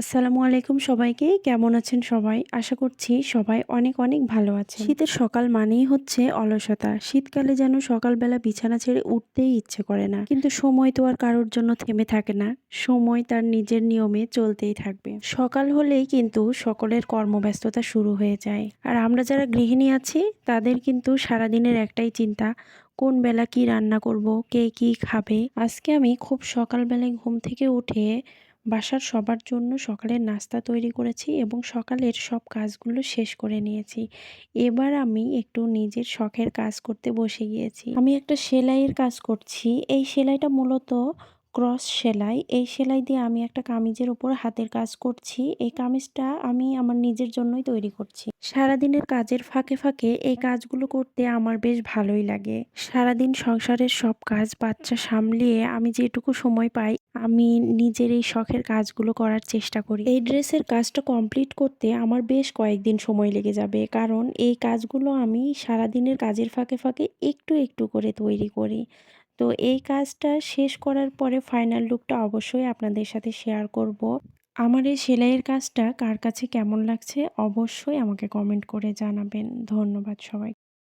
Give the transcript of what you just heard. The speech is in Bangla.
আসসালামু আলাইকুম সবাইকে। কেমন আছেন সবাই? আশা করছি সবাই অনেক অনেক ভালো আছে শীতের সকাল মানেই হচ্ছে অলসতা। শীতকালে যেন সকালবেলা বিছানা ছেড়ে উঠতেই ইচ্ছে করে না। কিন্তু সময় তো আর কারোর জন্য থেমে থাকে না। সময় তার নিজের নিয়মে চলতেই থাকবে। সকাল হলেই কিন্তু সকলের কর্মব্যস্ততা শুরু হয়ে যায়। আর আমরা যারা গৃহিণী আছি, তাদের কিন্তু সারাদিনের একটাই চিন্তা, কোন বেলা কি রান্না করব, কে কি খাবে? আজকে আমি খুব সকালবেলায় ঘুম থেকে উঠে বাসার সবার জন্য সকালের নাস্তা তৈরি করেছি এবং সকালের সব কাজগুলো শেষ করে নিয়েছি। এবার আমি একটু নিজের শখের কাজ করতে বসে গিয়েছি। আমি একটা সেলাইয়ের কাজ করছি। এই সেলাইটা মূলত ক্রস সেলাই। এই সেলাই দিয়ে আমি একটা কামিজের উপর হাতের কাজ করছি। এই কামিজটা আমি আমার নিজের জন্যই তৈরি করছি। সারাদিনের কাজের ফাঁকে ফাঁকে এই কাজগুলো করতে আমার বেশ ভালোই লাগে। সারাদিন সংসারের সব কাজ বাচ্চা সামলিয়ে আমি যেটুকু সময় পাই, আমি নিজের এই শখের কাজগুলো করার চেষ্টা করি। এই ড্রেসের কাজটা কমপ্লিট করতে আমার বেশ কয়েকদিন সময় লেগে যাবে। কারণ এই কাজগুলো আমি সারাদিনের কাজের ফাঁকে ফাঁকে একটু একটু করে তৈরি করি। তো এই কাজটা শেষ করার পরে ফাইনাল লুকটা অবশ্যই আপনাদের সাথে শেয়ার করব। আমার এই সেলাইয়ের কাজটা কার কাছে কেমন লাগছে অবশ্যই আমাকে কমেন্ট করে জানাবেন। ধন্যবাদ সবাই